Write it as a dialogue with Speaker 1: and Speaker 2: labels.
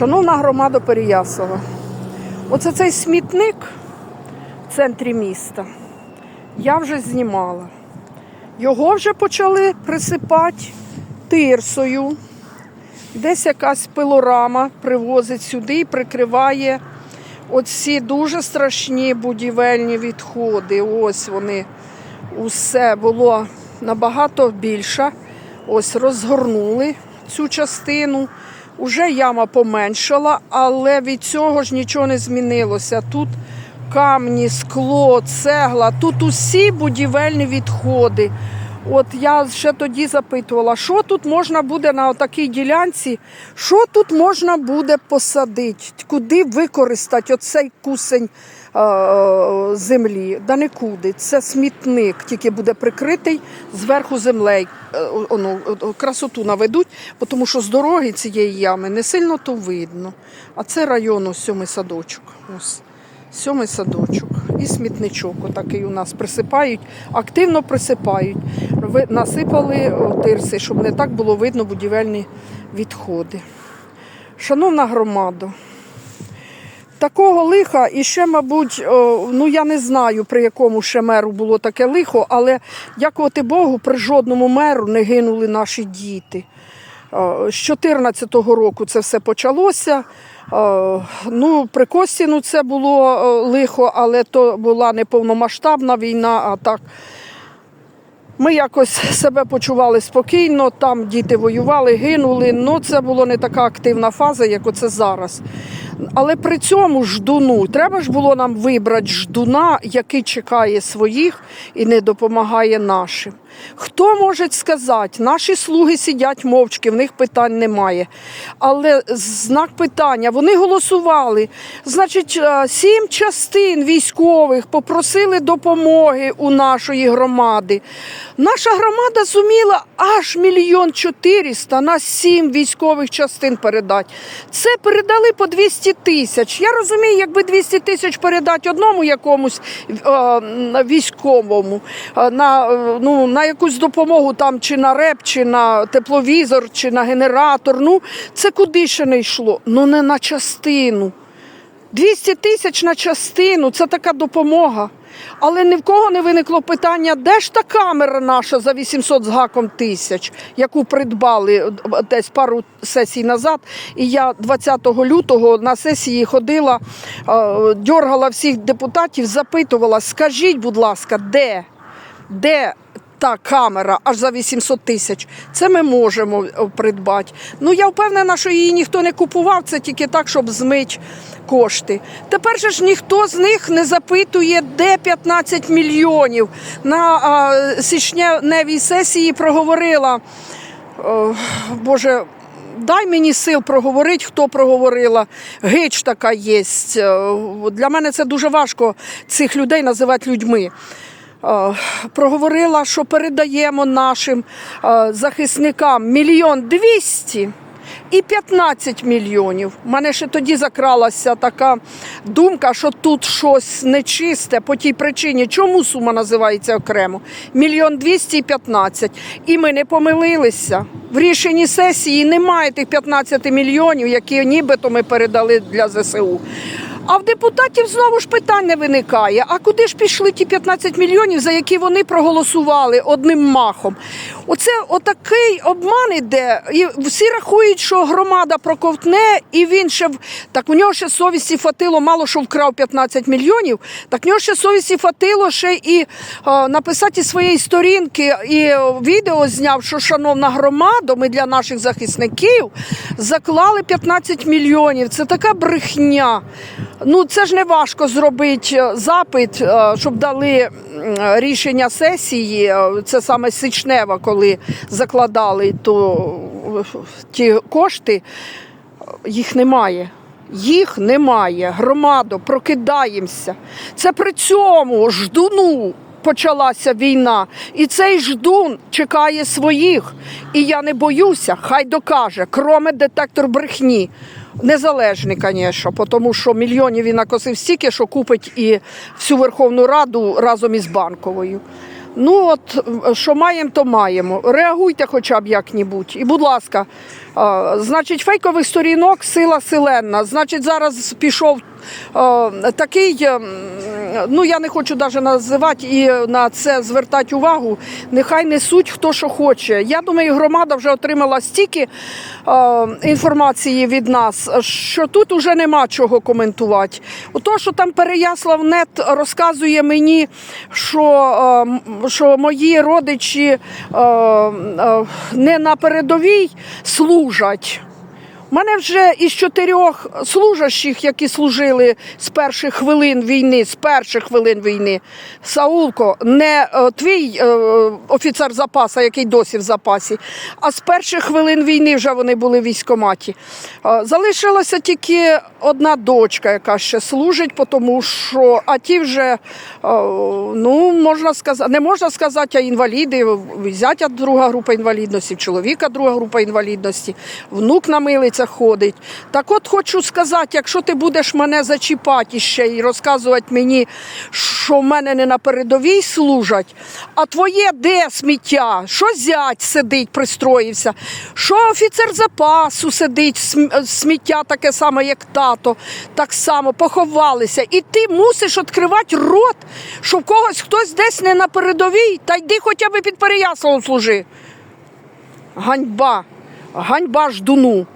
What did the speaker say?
Speaker 1: Шановна громада Переяслава, оце цей смітник в центрі міста я вже знімала. Його вже почали присипати тирсою. Десь якась пилорама привозить сюди і прикриває оці дуже страшні будівельні відходи. Ось вони. Усе було набагато більше. Ось розгорнули цю частину. Уже яма поменшала, але від цього ж нічого не змінилося. Тут камні, скло, цегла, тут усі будівельні відходи. От я ще тоді запитувала, що тут можна буде на такій ділянці, що тут можна буде посадити, куди використати оцей кусень е, землі. Да нікуди. Це смітник, тільки буде прикритий зверху землею. Е, ну, красоту наведуть, тому що з дороги цієї ями не сильно то видно. А це район ось сьомий садочок. Ось. Сьомий садочок і смітничок отакий у нас присипають, активно присипають. Насипали тирси, щоб не так було видно будівельні відходи. Шановна громада, такого лиха і ще, мабуть, ну я не знаю, при якому ще меру було таке лихо, але дякувати Богу, при жодному меру не гинули наші діти. З 2014 року це все почалося. Е, Ну, при Костіну це було е, лихо, але то була не повномасштабна війна, а так. Ми якось себе почували спокійно, там діти воювали, гинули. Ну, це була не така активна фаза, як оце зараз. Але при цьому ждуну треба ж було нам вибрати ждуна, який чекає своїх і не допомагає нашим. Хто може сказати, наші слуги сидять мовчки, в них питань немає. Але знак питання, вони голосували. Значить, е, сім частин військових попросили допомоги у нашої громади. Наша громада зуміла аж мільйон чотириста на сім військових частин передати. Це передали по 200 тисяч. Я розумію, якби 200 тисяч передати одному якомусь е, військовому е, на, ну, на якусь допомогу там чи на реп, чи на тепловізор, чи на генератор. Ну, це куди ще не йшло? Ну не на частину. 200 тисяч на частину це така допомога. Але ні в кого не виникло питання, де ж та камера наша за 800 з гаком тисяч, яку придбали е, десь пару сесій назад. І я 20 лютого на сесії ходила, е, дьоргала всіх депутатів, запитувала, скажіть, будь ласка, де? Де та камера аж за 800 тисяч? Це ми можемо е, придбати. Ну я впевнена, що її ніхто не купував, це тільки так, щоб змити кошти. Тепер же ж ніхто з них не запитує, де 15 мільйонів. На а, січневій сесії проговорила. О, Боже, дай мені сил проговорити, хто проговорила. Гич така є. Для мене це дуже важко цих людей називати людьми. Е, Проговорила, що передаємо нашим е, захисникам мільйон двісті і 15 мільйонів. У мене ще тоді закралася така думка, що тут щось нечисте по тій причині, чому сума називається окремо. Мільйон двісті і 15. І ми не помилилися. В рішенні сесії немає тих 15 мільйонів, які нібито ми передали для ЗСУ. А в депутатів знову ж питання виникає: а куди ж пішли ті 15 мільйонів, за які вони проголосували одним махом? Оце отакий обман іде. І всі рахують, що громада проковтне, і він ще в- так у нього ще совісті фатило, мало що вкрав 15 мільйонів. Так в нього ще совісті фатило ще і е, написати своєї сторінки і е, відео зняв, що шановна громада, ми для наших захисників заклали 15 мільйонів. Це така брехня. Ну це ж не важко зробити е, запит, е, щоб дали рішення сесії. е, Це саме січнева, коли закладали то ті кошти. Їх немає. Їх немає. Громадо, прокидаємося. Це при цьому ждуну почалася війна. І цей ждун чекає своїх. І я не боюся, хай докаже, кроме детектор брехні. Незалежний, звісно, тому що мільйонів він накосив стільки, що купить і всю Верховну Раду разом із банковою. Ну от що маємо, то маємо. Реагуйте хоча б як-небудь. І, будь ласка, е, значить, фейкових сторінок сила силенна. Значить, зараз пішов е, такий, е, м, ну я не хочу навіть називати і на це звертати увагу. Нехай несуть хто що хоче. Я думаю, громада вже отримала стільки е, інформації від нас, що тут уже нема чого коментувати. То, що там Переяслав нет розказує мені, що, е, що мої родичі е, е, не на передовій служать. Мене вже із чотирьох служащих, які служили з перших хвилин війни, з перших хвилин війни, Саулко, не е, твій е, офіцер запасу, який досі в запасі, а з перших хвилин війни вже вони були в військкоматі. Е, залишилася тільки одна дочка, яка ще служить, тому що а ті вже, ну, можна сказати, не можна сказати, а інваліди, зятя друга група інвалідності, чоловіка друга група інвалідності, внук на милицях ходить. Так от хочу сказати, якщо ти будеш мене зачіпати ще і розказувати мені, що в мене не на передовій служать, а твоє де сміття, що зять сидить, пристроївся, що офіцер запасу сидить, сміття таке саме, як тато, так само поховалися. І ти мусиш відкривати рот, що в когось хтось десь не на передовій, та йди хоча б під Переяславом служи. Ганьба, ганьба ждуну.